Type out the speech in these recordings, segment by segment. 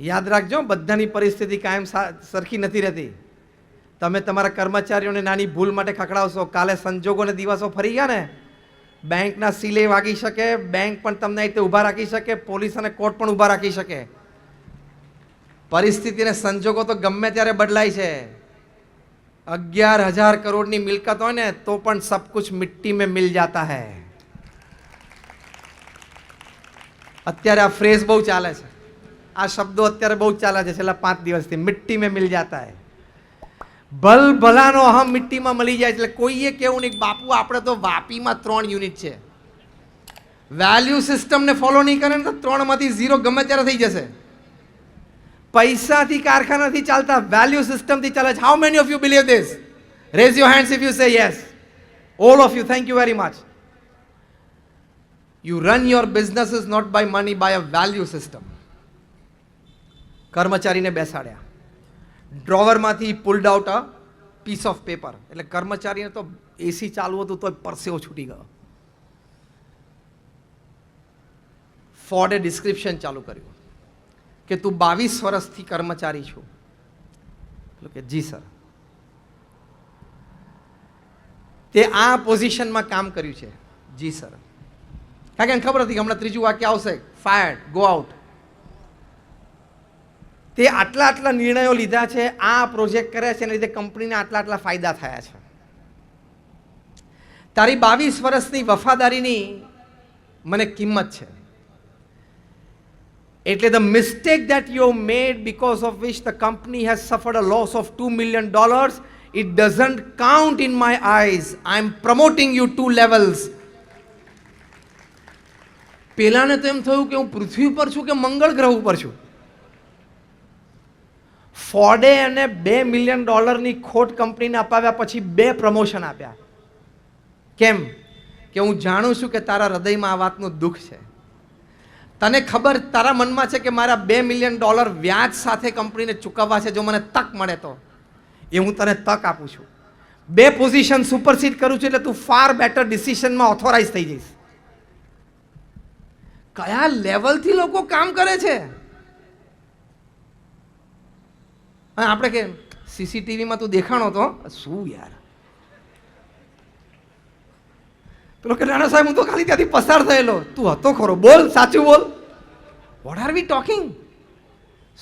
યાદ રાખજો, બધાની પરિસ્થિતિ કાયમ સરખી નથી રહેતી. તમે તમારા કર્મચારીઓને નાની ભૂલ માટે ખકડાવશો કાલે સંજોગોને દિવસો ફરી ગયા ને, બેંકના સીલે વાગી શકે, બેંક પણ તમને રીતે ઊભા રાખી શકે, પોલીસ અને કોર્ટ પણ ઊભા રાખી શકે. પરિસ્થિતિને સંજોગો તો ગમે ત્યારે બદલાય છે. અગિયાર હજાર કરોડની મિલકત હોય ને, તો પણ સબ કુછ મિટ્ટી મેં મિલ જાતા હૈ. અત્યારે આ ફ્રેઝ બહુ ચાલે છે. આ શબ્દો અત્યારે બહુ ચાલે છે, છેલ્લા પાંચ દિવસથી. મિટ્ટી મેં મિલ જાતા હૈ. ભલ ભલાનો અહમ મિટ્ટીમાં મળી જાય એટલે કોઈએ કેવું નહીં બાપુ, આપણે તો વાપીમાં ત્રણ યુનિટ છે. વેલ્યુ સિસ્ટમને ફોલો નહીં કરે ને તો ત્રણમાંથી ઝીરો ગમે ત્યારે થઈ જશે. પૈસાથી કારખાનાથી ચાલતા વેલ્યુ સિસ્ટમથી ચાલે છે. How many of you believe this raise your hands if you say yes all of you thank you very much you run your business is not by money by a value system કર્મચારીને બેસાડ્યા. ડ્રોવરમાંથી pulled out a piece of paper એટલે કર્મચારીને તો એસી ચાલુ હતું તો પરસેવો છૂટી ગયો. ફોર્ડે ડિસ્ક્રિપ્શન ચાલુ કર્યું કે તું બાવીસ વર્ષથી કર્મચારી છું. એટલે કે, જી, સર. તે આ પોઝિશનમાં કામ કર્યું છે. જી, સર. કારણ કે ખબર હતી કે હમણાં ત્રીજું વાક્ય આવશે ફાયર્ડ ગો આઉટ તે આટલા આટલા નિર્ણયો લીધા છે, આ પ્રોજેક્ટ કર્યા છે, એના લીધે કંપનીને આટલા આટલા ફાયદા થયા છે. તારી બાવીસ વર્ષની વફાદારીની મને કિંમત છે. એટલે the mistake that you made because of which the company has suffered a loss of two million dollars it doesn't count in my eyes I am promoting you two levels પહેલાંને તો એમ થયું કે હું પૃથ્વી ઉપર છું કે મંગળ ગ્રહ ઉપર છું? ફોર્ડે અને બે મિલિયન ડોલરની ખોટ કંપનીને અપાવ્યા પછી બે પ્રમોશન આપ્યા. કેમ? કે હું જાણું છું કે તારા હૃદયમાં આ વાતનું દુઃખ છે. તને ખબર તારા મનમાં છે કે મારા બે મિલિયન ડોલર વ્યાજ સાથે કંપનીને ચૂકવવા છે જો મને તક મળે તો? એ હું તને તક આપું છું. બે પોઝિશન સુપરસીડ કરું છું એટલે તું ફાર બેટર ડિસિશનમાં ઓથોરાઇઝ થઈ જઈશ. કયા લેવલથી લોકો કામ કરે છે અને આપણે કે સીસીટીવીમાં તું દેખાણો તો? શું યાર? પેલો કે નાના સાહેબ હું તો ખાલી ત્યાંથી પસાર થયેલો. તું હતો ખરો. બોલ સાચું બોલ. વોટ આર વી ટોકિંગ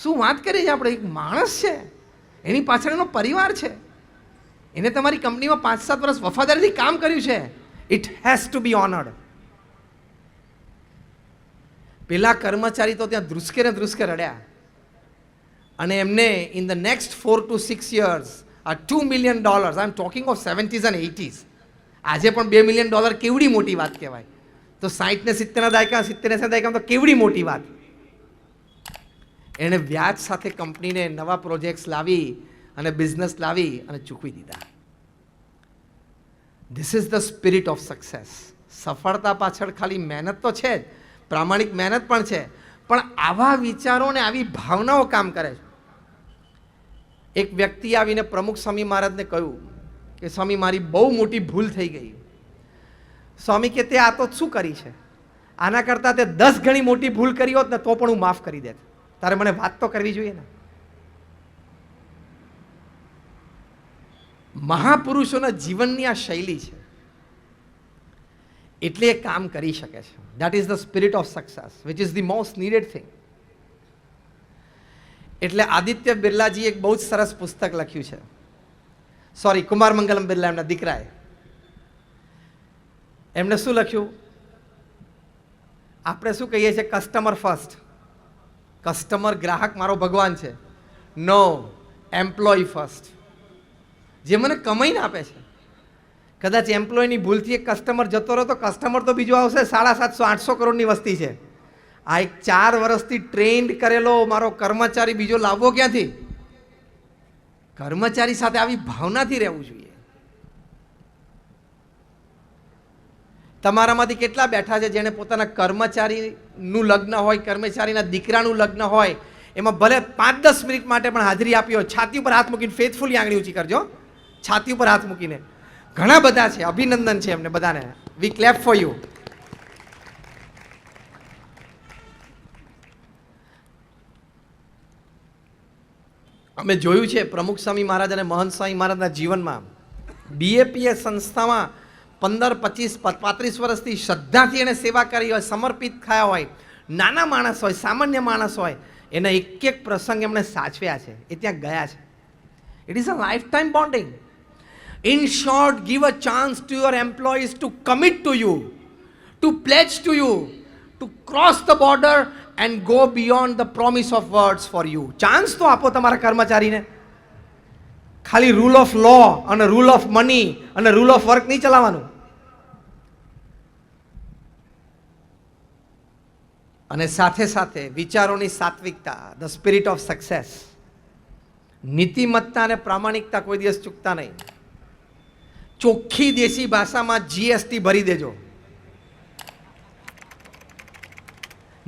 શું વાત કરી છે આપણે? એક માણસ છે. એની પાછળ એનો પરિવાર છે. એને તમારી કંપનીમાં પાંચ સાત વર્ષ વફાદારીથી કામ કર્યું છે. It has to be honoured પેલા કર્મચારી તો ત્યાં ધ્રુસકે ને ધ્રુસકે રડ્યા. અને એમને in the next four to six years આ two million dollars I am talking of seventies and eighties આજે પણ બે મિલિયન ડોલર કેવડી મોટી વાત કહેવાય? તો સાઠ ને સિત્તેરના દાયકા સિત્તેર ને દાયકામાં તો કેવડી મોટી વાત? એણે વ્યાજ સાથે કંપનીને નવા પ્રોજેક્ટ્સ લાવી અને બિઝનેસ લાવી અને ચૂકવી દીધા. This is the spirit of success સફળતા પાછળ ખાલી મહેનત તો છે જ, પ્રામાણિક મહેનત પણ છે. પણ આવા વિચારો ને આવી ભાવનાઓ કામ કરે છે. એક વ્યક્તિ આવીને પ્રમુખ સ્વામી મહારાજને કહ્યું કે, સ્વામી, મારી બહુ મોટી ભૂલ થઈ ગઈ. સ્વામી કે, તે આ તો શું કરી છે? આના કરતાં તે દસ ગણી મોટી ભૂલ કરી હોત ને, તો પણ હું માફ કરી દેત. તારે મને વાત તો કરવી જોઈએ ને. મહાપુરુષોના જીવનની આ શૈલી છે. એટલે એ કામ કરી શકે છે. That is the spirit of success which is the most needed thing એટલે આદિત્ય બિરલાજી એક બહુ જ સરસ પુસ્તક લખ્યું છે. સોરી કુમાર મંગલમ બિરલા એમના દીકરાએ. એમણે શું લખ્યું? આપણે શું કહીએ છીએ? કસ્ટમર ફર્સ્ટ કસ્ટમર ગ્રાહક મારો ભગવાન છે. નો એમ્પ્લોય ફર્સ્ટ જે મને કમાઈને આપે છે. કદાચ એમ્પ્લોયની ભૂલથી એક કસ્ટમર જતો રહ્યો તો કસ્ટમર તો બીજો આવશે સાડા સાતસો, આઠસો કરોડની વસ્તી છે. આ એક ચાર વર્ષથી ટ્રેન્ડ કરેલો મારો કર્મચારી બીજો લાવવો ક્યાંથી? કર્મચારી સાથે આવી ભાવનાથી રહેવું જોઈએ. તમારામાંથી કેટલા બેઠા છે જેણે પોતાના કર્મચારીનું લગ્ન હોય, કર્મચારીના દીકરાનું લગ્ન હોય, એમાં ભલે પાંચ દસ મિનિટ માટે પણ હાજરી આપી હોય, છાતી ઉપર હાથ મૂકીને ફેથફુલી આંગળી ઊંચી કરજો. છાતી ઉપર હાથ મૂકીને. ઘણા બધા છે, અભિનંદન છે એમને બધાને. વી ક્લેપ ફોર યુ અમે જોયું છે, પ્રમુખ સ્વામી મહારાજ અને મહંત સ્વામી મહારાજના જીવનમાં બીએપીએ સંસ્થામાં પંદર, પચીસ પાંત્રીસ વર્ષથી શ્રદ્ધાથી એણે સેવા કરી હોય, સમર્પિત થયા હોય, નાના માણસ હોય, સામાન્ય માણસ હોય, એના એક એક પ્રસંગ એમણે સાચવ્યા છે, એ ત્યાં ગયા છે. It is a life time bonding in short give a chance to your employees to commit to you to pledge to you to cross the border and go beyond the promise of words for you chance તો આપો તમારા કર્મચારીને. ખાલી rule of law અને rule of money અને rule of work નહીં ચલાવવાનું. અને સાથે સાથે વિચારોની સાત્વિકતા ધ સ્પિરિટ ઓફ સક્સેસ નીતિમત્તા અને પ્રામાણિકતા કોઈ દિવસ ચૂકતા નહીં. ચોખ્ખી દેશી ભાષામાં જીએસટી ભરી દેજો.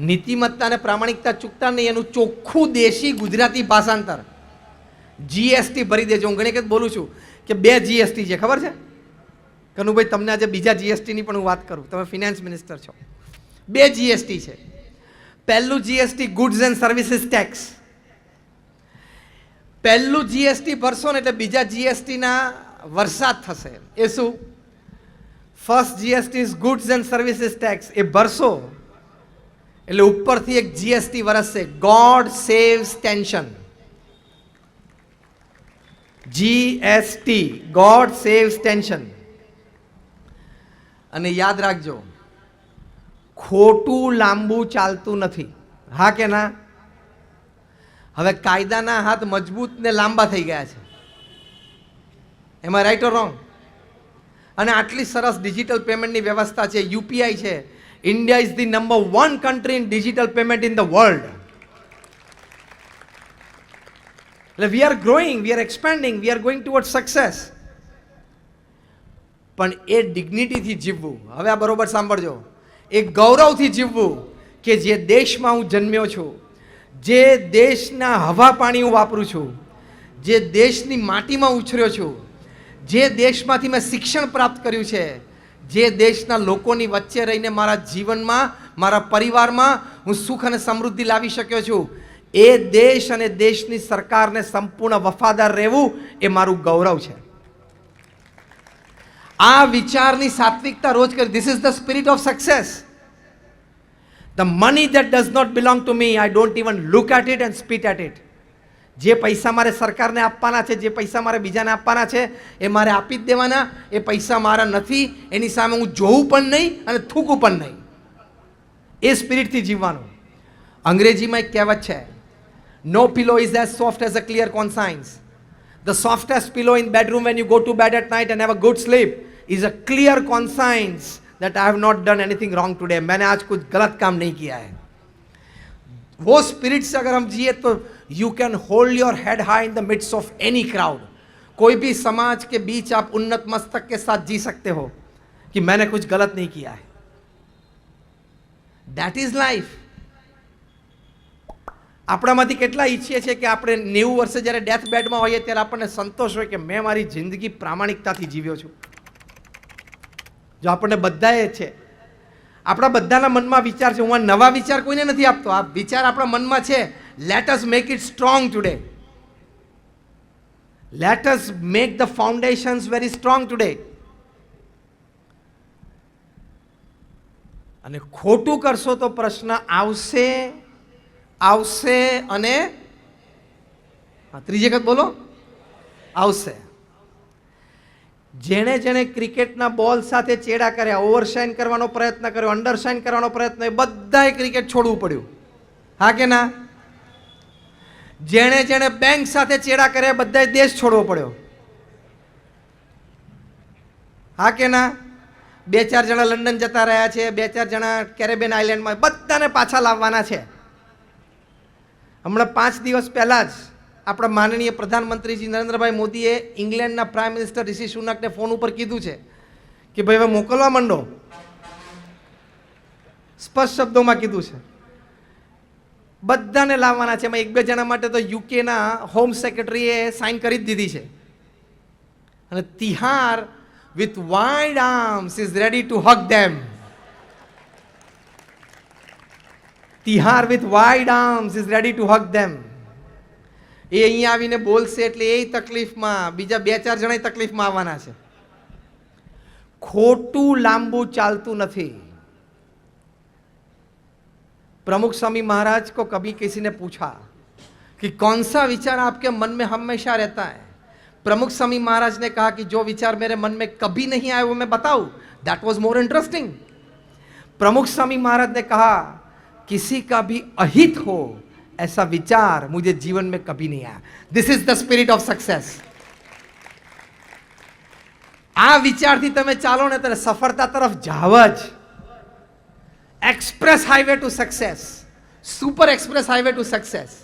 નીતિમત્તા અને પ્રામાણિકતા ચૂકતા નહીં, એનું ચોખ્ખું દેશી ગુજરાતી ભાષાંતર. જીએસટી ભરી દેજો. હું ઘણી વખત બોલું છું કે બે જીએસટી છે, ખબર છે? કનુભાઈ, તમને આજે બીજા જીએસટીની પણ હું વાત કરું. તમે ફિનાન્સ મિનિસ્ટર છો. બે જીએસટી છે. પહેલું GST goods and services tax પહેલું જીએસટી ભરશો ને એટલે બીજા જીએસટીના વરસાદ થશે. એ શું? First GST is goods and services tax એ ભરશો. એટલે ઉપરથી એક GST વરસશે. God saves tension GST god saves tension અને યાદ રાખજો, ખોટું લાંબુ ચાલતું નથી. હા કે ના? હવે કાયદાના હાથ મજબૂત ને લાંબા થઈ ગયા છે. એમાં રાઈટ ઓર રોંગ અને આટલી સરસ ડિજિટલ પેમેન્ટની વ્યવસ્થા છે યુપીઆઈ છે India is the number one country in digital payment in the world એટલે we are growing we are expanding we are going toward success પણ એ ડિગ્નિટીથી જીવવું. હવે આ બરોબર સાંભળજો. એ ગૌરવથી જીવવું કે જે દેશમાં હું જન્મ્યો છું, જે દેશના હવા પાણી હું વાપરું છું, જે દેશની માટીમાં ઉછર્યો છું, જે દેશમાંથી મેં શિક્ષણ પ્રાપ્ત કર્યું છે જે દેશના લોકોની વચ્ચે રહીને મારા જીવનમાં, મારા પરિવારમાં હું સુખ અને સમૃદ્ધિ લાવી શક્યો છું. એ દેશ અને દેશની સરકારને સંપૂર્ણ વફાદાર રહેવું એ મારું ગૌરવ છે. આ વિચારની સાત્વિકતા રોજ કરી. This is the spirit of success the money that does not belong to me I don't even look at it and spit at it જે પૈસા મારે સરકારને આપવાના છે, જે પૈસા મારે બીજાને આપવાના છે, એ મારે આપી જ દેવાના. એ પૈસા મારા નથી, એની સામે હું જોઉં પણ નહીં અને થૂકું પણ નહીં. એ સ્પિરિટથી જીવવાનું. અંગ્રેજીમાં એક કહેવત છે no pillow is as soft as a clear conscience the softest pillow in bedroom when you go to bed at night and have a good sleep is a clear conscience that I have not done anything wrong today મેં આજ કુછ ગલત કામ નહીં કિયા હૈ वो spirit से अगर हम जिए तो you can hold your head high in the midst of any crowd कोई भी समाज के बीच आप उन्नत मस्तक के साथ जी सकते हो कि मैंने कुछ गलत नहीं किया है दैट इज लाइफ આપણામાંથી કેટલા ઈચ્છીએ છીએ કે આપણે નેવું વર્ષે જ્યારે ડેથ બેડમાં હોઈએ ત્યારે આપણને સંતોષ હોય કે મેં મારી જિંદગી પ્રામાણિકતાથી જીવ્યો છું જો આપણને બધાએ છે આપણા બધાના મનમાં વિચાર છે. હું આ નવા વિચાર કોઈને નથી આપતો. આ વિચાર આપણા મનમાં છે. Let us make it strong today let us make the foundations very strong today અને ખોટું કરશો તો પ્રશ્ન આવશે આવશે અને ત્રીજી વખત બોલો. આવશે. જેણે જેણે ક્રિકેટના બોલ સાથે ચેડા કર્યા, ઓવરશાઇન કરવાનો પ્રયત્ન કર્યો, અંડરશાઇન કરવાનો પ્રયત્ન એ બધાએ ક્રિકેટ છોડવું પડ્યું. હા કે ના? જેણે જેણે બેંક સાથે ચેડા કર્યા, બધાએ દેશ છોડવો પડ્યો. હા કે ના? બે ચાર જણા લંડન જતા રહ્યા છે, બે ચાર જણા કેરેબિયન આઇલેન્ડમાં, બધાને પાછા લાવવાના છે. હમણાં પાંચ દિવસ પહેલાં જ આપણા માનનીય પ્રધાનમંત્રીજી નરેન્દ્રભાઈ મોદીએ ઇંગ્લેન્ડના પ્રાઇમ મિનિસ્ટર ઋષિ સુનકને ફોન ઉપર કીધું છે કે ભાઈ હવે મોકલવા માંડો. સ્પષ્ટ શબ્દોમાં કીધું છે. બધાને લાવવાના છે. એમાં એક બે જણા માટે તો યુકેના હોમ સેક્રેટરીએ સાઇન કરી જ દીધી છે. અને Tihar with wide arms is ready to hug them. Tihar with wide arms is ready to hug them. એ અહીંયા આવીને બોલશે એટલે એ તકલીફમાં બીજા બે ચાર જણા તકલીફમાં આવવાના છે ખોટું લાંબુ ચાલતું નથી प्रमुख स्वामी महाराज को कभी किसी ने पूछा कि कौन सा विचार आपके मन में हमेशा रहता है प्रमुख स्वामी महाराज ने कहा कि जो विचार मेरे मन में कभी नहीं आए वो मैं बताऊं दैट वॉज मोर इंटरेस्टिंग प्रमुख स्वामी महाराज ने कहा किसी का भी अहित हो ऐसा विचार मुझे जीवन में कभी नहीं आया this is the spirit of success આ વિચારથી તમે ચાલો ને ત્યારે સફળતા તરફ જાવ જ express highway to success super express highway to success